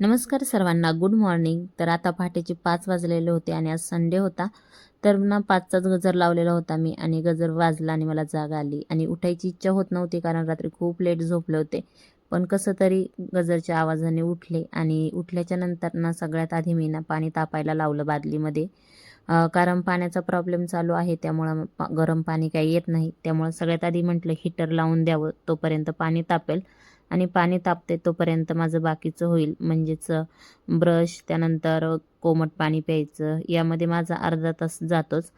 नमस्कार सर्वांना good morning तर आता पहाटेचे पाच वाजलेले होते आणि आज संडे होता. तर ना पाचचाच गजर लावलेला होता मी आणि गजर वाजला आणि मला जाग आली. आणि उठायची इच्छा होत नव्हती कारण रात्री खूप लेट झोपले होते. पण कसं तरी गजरच्या आवाजाने उठले आणि उठल्याच्या नंतर ना सगळ्यात आधी मी ना पाणी तापायला लावलं बादलीमध्ये. कारण पाण्याचा प्रॉब्लेम चालू आहे त्यामुळं पा- गरम पाणी काही येत नाही. त्यामुळं सगळ्यात आधी म्हटलं हीटर लावून द्यावं तोपर्यंत पाणी तापेल. आणि पाणी तापते तोपर्यंत माझं बाकीचं होईल. म्हणजेच ब्रश त्यानंतर कोमट पाणी प्यायचं. यामध्ये माझा अर्धा तास जातोच.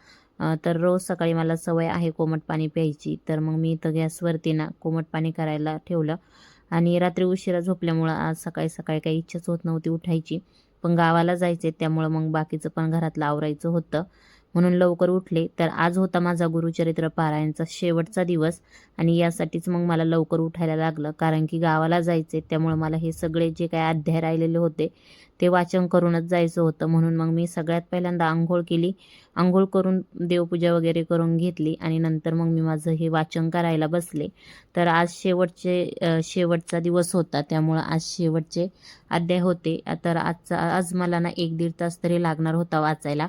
तर रोज सकाळी मला सवय आहे कोमट पाणी प्यायची. तर मग मी इथं गॅसवरती ना कोमट पाणी करायला ठेवलं. आणि रात्री उशिरा झोपल्यामुळं आज सकाळी सकाळी काही इच्छाच होत नव्हती उठायची. पण गावाला जायचे त्यामुळं मग बाकीचं पण घरातलं आवरायचं होतं. म्हणून लवकर उठले तर आज होता माझा गुरुचरित्र पारायणचा शेवटचा दिवस आणि यासाठीच मग मला लवकर उठायला लागलं. कारण की गावाला जायचे त्यामुळे मला हे सगळे जे काय अध्याय राहिलेले होते ते वाचन करूनच जायचं होतं. म्हणून मग मी सगळ्यात पहिल्यांदा आंघोळ केली. आंघोळ करून देवपूजा वगैरे करून घेतली आणि नंतर मग मी माझं हे वाचन करायला बसले. तर आज शेवटचे शेवटचा दिवस होता. त्यामुळं आज शेवटचे अध्याय होते. तर आजचा आज मला ना एक दीड तास तरी लागणार होता वाचायला.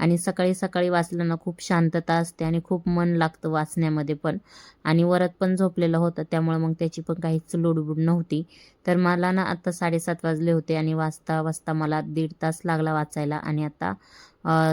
आणि सकाळी सकाळी वाचलं ना खूप शांतता असते आणि खूप मन लागतं वाचण्यामध्ये पण. आणि वरत पण झोपलेलं होतं. त्यामुळे मग त्याची पण काहीच लोडबुड नव्हती. तर मला ना आता साडेसात वाजले होते आणि वाचता वाचता मला दीड तास लागला वाचायला आणि आता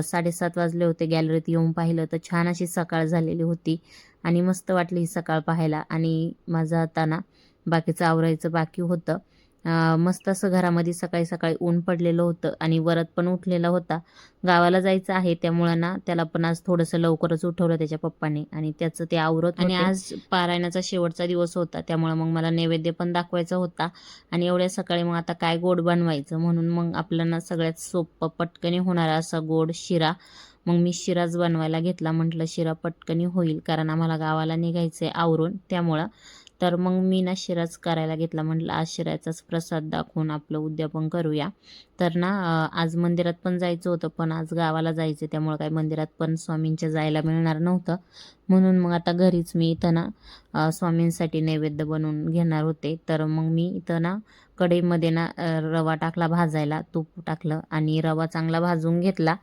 साडेसात वाजले होते गॅलरीत येऊन पाहिलं तर छान अशी सकाळ झालेली होती आणि मस्त वाटली ही सकाळ पाहायला आणि माझं आता ना बाकीचं आवरायचं बाकी होतं. मस्त असं घरामध्ये सकाळी सकाळी ऊन पडलेलं होतं आणि वरत पण उठलेला होता. गावाला जायचं आहे त्यामुळं ना त्याला पण आज थोडंसं लवकरच उठवलं त्याच्या पप्पाने आणि त्याचं ते आवरत आणि आज पारायणाचा शेवटचा दिवस होता त्यामुळं मग मला नैवेद्य पण दाखवायचा होता आणि एवढ्या सकाळी मग आता काय गोड बनवायचं म्हणून मग आपल्याला सगळ्यात सोपं पटकनी होणारा असा गोड शिरा. मग मी शिराच बनवायला घेतला म्हटलं शिरा पटकनी होईल कारण आम्हाला गावाला निघायचं आहे आवरून त्यामुळं तर मग मी ना शिराच करायला घेतला. म्हटलं आज शिराचाच प्रसाद दाखवून आपलं उद्यापन करूया. तर ना आज मंदिरात पण जायचं होतं पण आज गावाला जायचं त्यामुळं काही मंदिरात पण स्वामींच्या जायला मिळणार नव्हतं. म्हणून मग आता घरीच मी इथं ना स्वामींसाठी नैवेद्य बनवून घेणार होते. तर मग मी इथं ना कढईमध्ये ना रवा टाकला भाजायला तूप टाकलं आणि रवा चांगला भाजून घेतला.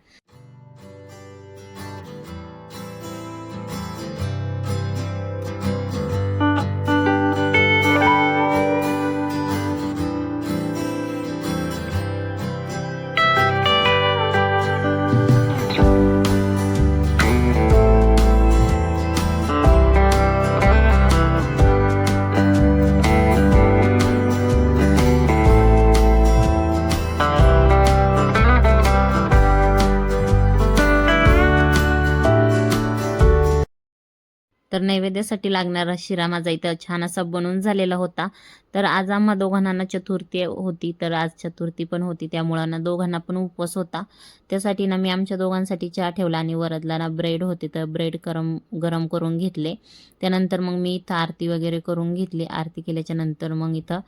नैवेद्यासाठी लागणारा शिरा माझा इथं छान असा बनून झालेला होता. तर आज आम्हा दोघांना चतुर्थी होती तर आज चतुर्थी पण होती. त्यामुळं ना दोघांना पण उपवास होता. त्यासाठी ना मी आमच्या दोघांसाठी चहा ठेवला आणि वरदला ना ब्रेड होते तर ब्रेड गरम गरम करून घेतले. त्यानंतर मग मी इथं आरती वगैरे करून घेतली. आरती केल्याच्यानंतर मग इथं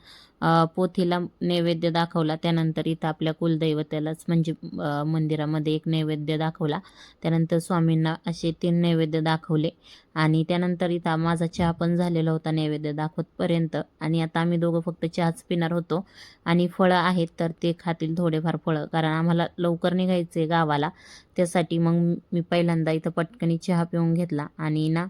पोथीला नैवेद्य दाखवला. त्यानंतर इथं आपल्या कुलदैवतेलाच म्हणजे मंदिरामध्ये एक नैवेद्य दाखवला. त्यानंतर स्वामींना असे तीन नैवेद्य दाखवले. आणि त्यानंतर इथं माझा चहा पण झालेला होता नैवेद्य दाखवतपर्यंत. आणि आता आम्ही आम्ही दोघं फक्त चहाच पिणार होतो. आणि फळं आहेत तर ते खातील थोडेफार फळं. कारण आम्हाला लवकर निघायचं आहे गावाला. त्यासाठी मग मी पहिल्यांदा इथं पटकनी चहा पिऊन घेतला. आणि ना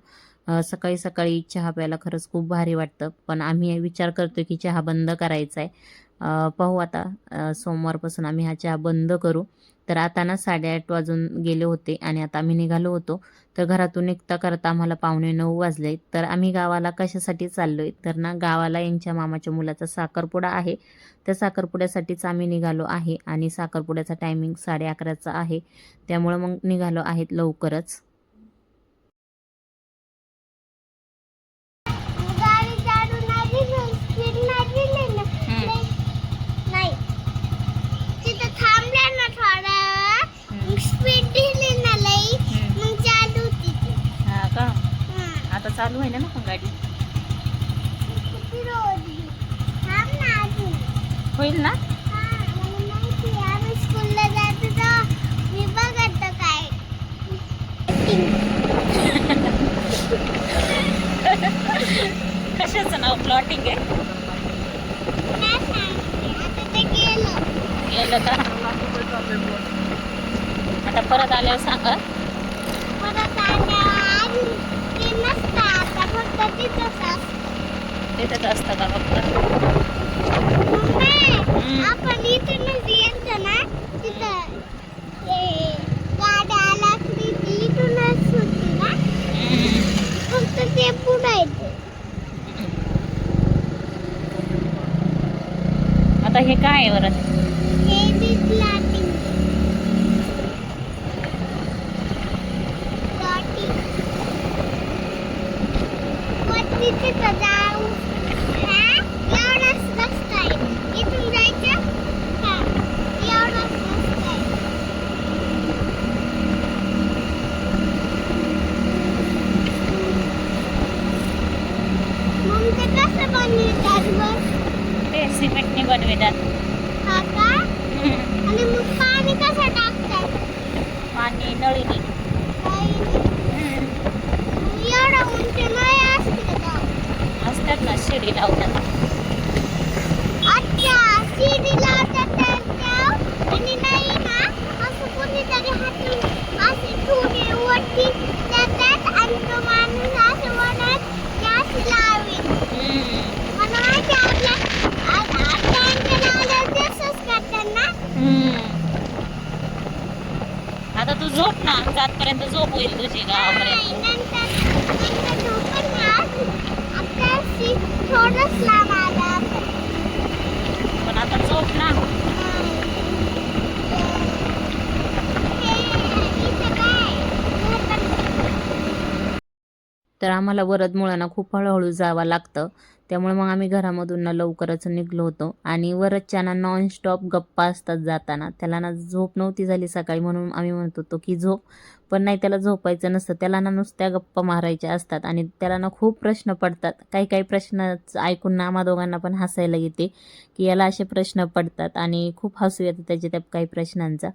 सकाळी सकाळी चहा प्यायला खरंच खूप भारी वाटतं. पण आम्ही विचार करतो की चहा बंद करायचा आहे पाहू आता सोमवारपासून आम्ही हा चहा बंद करू. तर आता ना साडेआठ वाजून गेले होते आणि आता आम्ही निघालो होतो. तर घरातून निघता करता आम्हाला पावणे नऊ वाजले. तर आम्ही गावाला कशासाठी चाललो आहे तर ना गावाला यांच्या मामाच्या मुलाचा साखरपुडा आहे. त्या साखरपुड्यासाठीच आम्ही निघालो आहे आणि साखरपुड्याचा टायमिंग साडे अकराचा आहे. त्यामुळं मग निघालो आहेत लवकरच गाडी जाडू नाही दिलं, स्पीड नाही दिली ना. लई- नाही. तिथं थांबल्या ना थोडा वेळ, मग स्पीड दिली ना लई, मग जाडू तिथे. हा का हं. आता चालू आहे ना पण गाडी ना अजून. होईल ना आम्ही स्कूलला मी बघत काय. कशाचं नाव प्लॉटिंग आहे गेलं. का आता परत आल्यावर सांगा परत आल्यावर ते नसतं आता फक्त तिथंच असतं. का फक्त. आपण इथूनच येतो ना तिथं गाड्या ती इथूनच सुटते ना फक्त ते पुढे येते आता हे काय आहे बरं हे दिसला ती गाठी. वरती तिथं जाऊ हा एवढाच रस्ता आहे इथून जायचं हा एवढाच रस्ता आहे मग ते कसं बनवतात बस ते सिमेंटने बनवितात हा का आणि मग पाणी कसं टाकतात पाणी नळीने एवढा उंच नाही असते का असतात ना शिडी लावतात अच्छा शिडी लावतात तर त्या आणि नाही ना असं कोणीतरी हातून असे थोडे वरती जातात आणि तो माणूस असं वरत गॅस लावेल मला माहिती आहे आपल्या आ- आत्यांच्या नावाला तसंच करतात ना आता तू झोप ना जातपर्यंत झोप होईल तुझी नाही, गावापर्यंत नंतर नंतर झोपून आज आता शी थोडंच लांब आलं आपण पण आता झोप ना तर आम्हाला वरदमुळांना खूप हळूहळू जावं लागतं. त्यामुळे मग आम्ही घरामधून ना लवकरच निघलो होतो. आणि वरदच्याना नॉनस्टॉप गप्पा असतात जाताना. त्याला ना झोप नव्हती झाली सकाळी म्हणून आम्ही म्हणत होतो की झोप. पण नाही त्याला झोपायचं नसतं. त्याला ना नुसत्या गप्पा मारायच्या असतात. आणि त्याला ना खूप प्रश्न पडतात. काही काही प्रश्न ऐकून ना आम्हा दोघांना पण हसायला येते की याला असे प्रश्न पडतात. आणि खूप हसू येतं त्याच्या त्या काही प्रश्नांचा.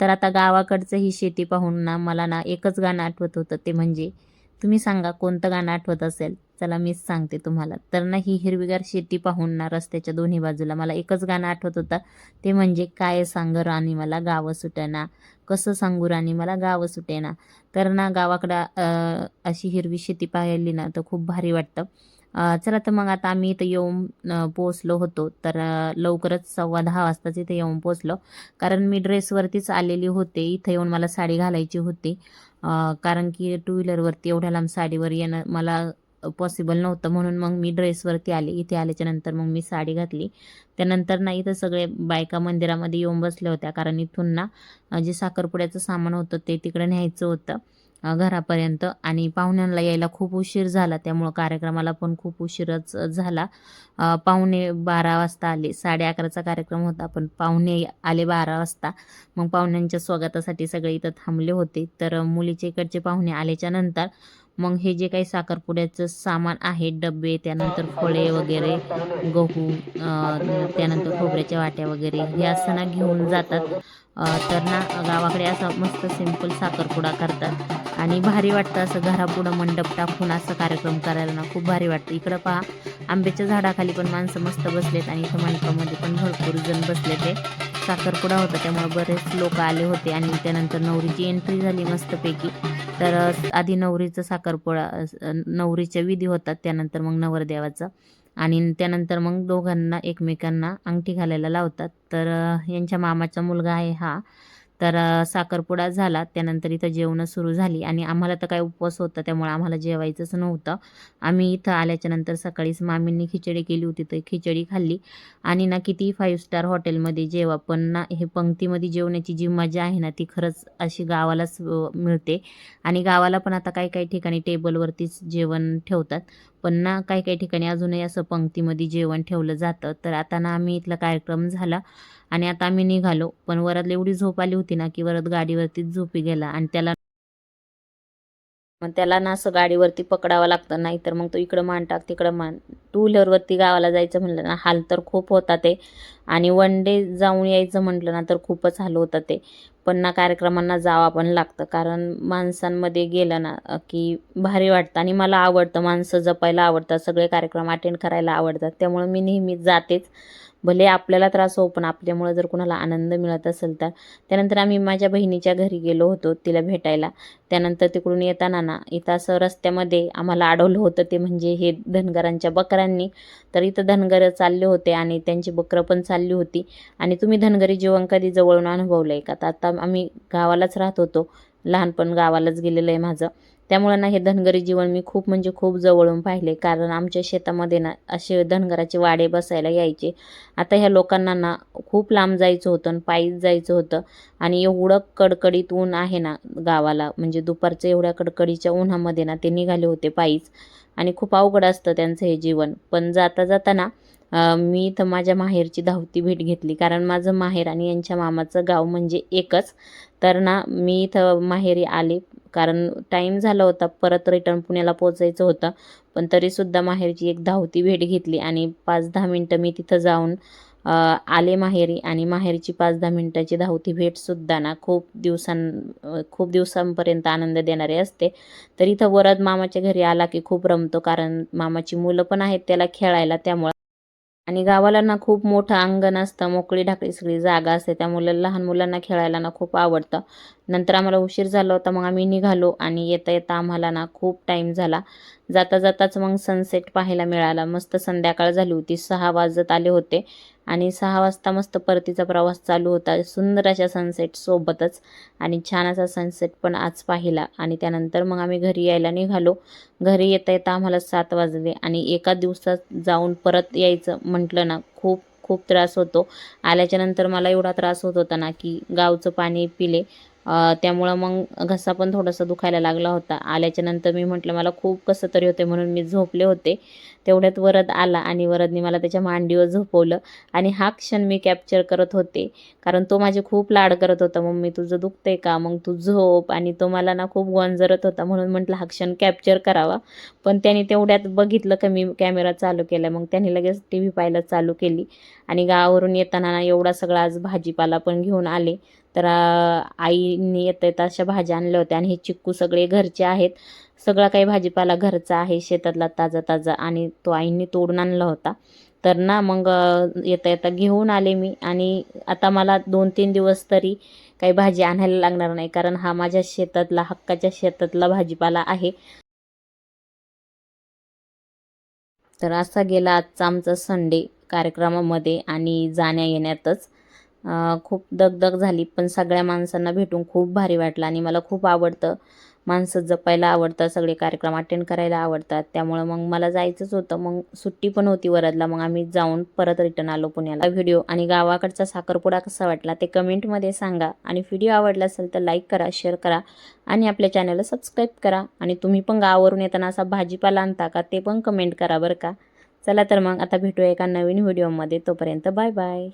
तर आता गावाकडचं ही शेती पाहून ना मला ना एकच गाणं आठवत होतं ते म्हणजे तुम्ही सांगा कोणतं गाणं आठवत असेल. चला मीच सांगते तुम्हाला. तर ना ही हिरवीगार शेती पाहून ना रस्त्याच्या दोन्ही बाजूला मला एकच गाणं आठवत होतं. ते म्हणजे काय सांग राणी मला गावं सुटेना. कसं सांगू राणी मला गावं सुटेना. तर ना गावाकडं अशी हिरवी शेती पाहिली ना तर खूप भारी वाटतं. चला तर मग आता आम्ही इथं येऊन पोचलो होतो. तर लवकरच सव्वा दहा वाजताच इथे येऊन पोचलो कारण मी ड्रेसवरतीच आलेली होते. इथं येऊन मला साडी घालायची होती. कारण की टू व्हीलरवरती एवढ्या लांब साडीवर येणं मला पॉसिबल नव्हतं. म्हणून मग मी ड्रेसवरती आले. इथे आल्याच्यानंतर मग मी साडी घातली. त्यानंतर ना इथं सगळे बायका मंदिरामध्ये येऊन बसल्या होत्या. कारण इथून ना जे साखरपुड्याचं सामान होतं ते तिकडे न्यायचं होतं. घरापर्यंत आणि पाहुण्यांना यायला खूप उशीर झाला. त्यामुळं कार्यक्रमाला पण खूप उशीरच झाला. पाहुणे बारा वाजता आले. साडे अकराचा कार्यक्रम होता पण पाहुणे आले बारा वाजता. मग पाहुण्यांच्या स्वागतासाठी सगळे इथं थांबले होते. तर मुलीचे इकडचे पाहुणे आल्याच्यानंतर मग हे जे काही साखरपुड्याचं सामान आहे डबे त्यानंतर फळे वगैरे गहू त्यानंतर खोबऱ्याच्या वाट्या वगैरे हे असताना घेऊन जातात. तर ना गावाकडे असं मस्त सिंपल साखरपुडा करतात. आणि भारी वाटतं असं घरापुढं मंडप टाकून असं कार्यक्रम करायला ना खूप भारी वाटतं. इकडं पहा आंब्याच्या झाडाखाली पण माणसं मस्त बसलेत आणि इथं मंडपामध्ये पण भरपूर जण बसले ते साखरपुडा होता त्यामुळे बरेच लोक आले होते आणि त्यानंतर नवरीची एंट्री झाली मस्तपैकी. तर आधी नवरीचं साखरपुडा नवरीच्या विधी होतात त्यानंतर मग नवरदेवाचा. आणि त्यानंतर मग दोघांना एकमेकांना अंगठी घालायला लावतात. तर यांच्या मामाचा मुलगा आहे हा. तर साखरपुडा झाला त्यानंतर इथं जेवणं सुरू झाली आणि आम्हाला तर काय उपवास होता त्यामुळे आम्हाला जेवायचंच नव्हतं. आम्ही इथं आल्याच्यानंतर सकाळीच मामींनी खिचडी केली होती तर खिचडी खाल्ली आणि ना किती फाईव्ह स्टार हॉटेलमध्ये जेवा पण ना हे पंक्तीमध्ये जेवण्याची जी मजा आहे ना ती खरंच अशी गावालाच मिळते. आणि गावाला पण आता काही काही ठिकाणी टेबलवरतीच जेवण ठेवतात पण ना काही काही ठिकाणी अजूनही असं पंक्तीमध्ये जेवण ठेवलं जातं. तर आता ना आम्ही इथला कार्यक्रम झाला आणि आता आम्ही निघालो. पण वरातला एवढी झोप आली होती ना की वरत गाडीवरतीच झोपी गेला आणि त्याला मग त्याला ना असं गाडीवरती पकडावं लागतं नाही तर मग तो इकडं मान टाक तिकडं मान. टू व्हीलरवरती गावाला जायचं म्हणलं ना हाल तर खूप होता ते. आणि वन डे जाऊन यायचं म्हटलं ना तर खूपच हाल होतं ते. पण ना कार्यक्रमांना जावं पण लागतं. कारण माणसांमध्ये गेलं ना की भारी वाटतं. आणि मला आवडतं. माणसं जपायला आवडतात. सगळे कार्यक्रम अटेंड करायला आवडतात. त्यामुळं मी नेहमी जातेच. भले आपल्याला त्रास हो पण आपल्यामुळं जर कुणाला आनंद मिळत असेल तर. त्यानंतर आम्ही माझ्या बहिणीच्या घरी गेलो होतो तिला भेटायला. त्यानंतर तिकडून येताना ना इथं असं रस्त्यामध्ये आम्हाला अडवलं होतं ते म्हणजे हे धनगरांच्या बकरांनी तर इथं धनगरं चालले होते आणि त्यांची बकरं पण चालली चालली होती. आणि तुम्ही धनगरी जीवन कधी जवळून अनुभवलं आहे का? तर आता आम्ही गावालाच राहत होतो. लहानपण गावालाच गेलेलं आहे माझं. त्यामुळं ना हे धनगरी जीवन मी खूप म्हणजे खूप जवळून पाहिले कारण आमच्या शेतामध्ये ना असे धनगराचे वाडे बसायला यायचे. आता ह्या लोकांना ना खूप लांब जायचं होतं आणि पायीच जायचं होतं. आणि एवढं कडकडीत ऊन आहे ना गावाला. म्हणजे दुपारचं एवढ्या कडकडीच्या उन्हामध्ये ना ते निघाले होते पायीच. आणि खूप अवघड असतं त्यांचं हे जीवन. पण जाता जाता ना मी इथं माझ्या माहेरची धावती भेट घेतली. कारण माझं माहेर आणि यांच्या मामाचं गाव म्हणजे एकच. तर ना मी इथं माहेरी आले. कारण टाईम झाला होता. परत रिटर्न पुण्याला पोचायचं होतं. पण तरीसुद्धा माहेरची एक धावती भेट घेतली आणि पाच दहा मिनटं मी तिथं जाऊन आले माहेरी. आणि माहेरची पाच दहा मिनटाची धावती भेटसुद्धा ना खूप दिवसां खूप दिवसांपर्यंत आनंद देणारी असते. तर इथं वरद मामाच्या घरी आला की खूप रमतो. कारण मामाची मुलं पण आहेत त्याला खेळायला. त्यामुळं आणि गावाला ना खूप मोठं अंगण असतं मोकळी ढाकळी सगळी जागा असते त्यामुळे लहान मुलांना खेळायला ना खूप आवडतं. नंतर आम्हाला उशीर झाला होता मग आम्ही निघालो आणि येता येता आम्हाला ना खूप टाईम झाला. जाता जाताच मग सनसेट पाहायला मिळाला. मस्त संध्याकाळ झाली होती सहा वाजत आले होते. आणि सहा वाजता मस्त परतीचा प्रवास चालू होता. सुंदर अशा सनसेट सोबतच आणि छान असा सनसेट पण आज पाहिला. आणि त्यानंतर मग आम्ही घरी यायला निघालो. घरी येता येता आम्हाला सात वाजले आणि एका दिवसात जाऊन परत यायचं म्हटलं ना खूप खूप त्रास होतो. आल्याच्यानंतर मला एवढा त्रास होत होता ना की गावचं पाणी पिले. त्यामुळं मग घसा पण थोडासा दुखायला लागला होता. आल्याच्यानंतर मी म्हटलं मला खूप कसं तरी होते म्हणून मी झोपले होते. तेवढ्यात वरद आला आणि वरदने मला त्याच्या मांडीवर झोपवलं आणि हा क्षण मी कॅप्चर करत होते. कारण तो माझे खूप लाड करत होता. मम्मी तुझं दुखतंय का? मग तू झोप. आणि तो मला ना खूप गोंजरत होता म्हणून म्हटलं हा क्षण कॅप्चर करावा. पण त्याने तेवढ्यात बघितलं का मी कॅमेरा चालू केला मग त्याने लगेच टी व्ही पाहायला चालू केली आणि गावावरून येताना ना एवढा सगळा आज भाजीपाला पण घेऊन आले. तर आईने येता येता अशा भाज्या आणल्या होत्या आणि हे चिक्कू सगळे घरचे आहेत. सगळा काही भाजीपाला घरचा आहे शेतातला ताजा ताजा आणि तो आईंनी तोडून आणला होता. तर ना मग येता येता घेऊन आले मी आणि आता मला दोन तीन दिवस तरी काही भाजी आणायला लागणार नाही कारण हा माझ्या शेतातला हक्काच्या शेतातला भाजीपाला आहे. तर असा गेला आजचा आमचा संडे कार्यक्रमामध्ये आणि जाण्या येण्यातच खूप दगदग झाली पण सगळ्या माणसांना भेटून खूप भारी वाटलं आणि मला खूप आवडतं. माणसं जपायला आवडतात सगळे कार्यक्रम अटेंड करायला आवडतात. त्यामुळं मग मला जायचंच होतं. मग सुट्टी पण होती वरदला मग आम्ही जाऊन परत रिटर्न आलो पुण्याला. व्हिडिओ आणि गावाकडचा साखरपुडा कसा वाटला ते कमेंटमध्ये सांगा. आणि व्हिडिओ आवडला असेल तर लाईक करा शेअर करा आणि आपल्या चॅनलला सबस्क्राईब करा. आणि तुम्ही पण गावावरून येताना असा भाजीपाला आणता का ते पण कमेंट करा बरं का. चला तर मग आता भेटूया एका नवीन व्हिडिओमध्ये तोपर्यंत बाय बाय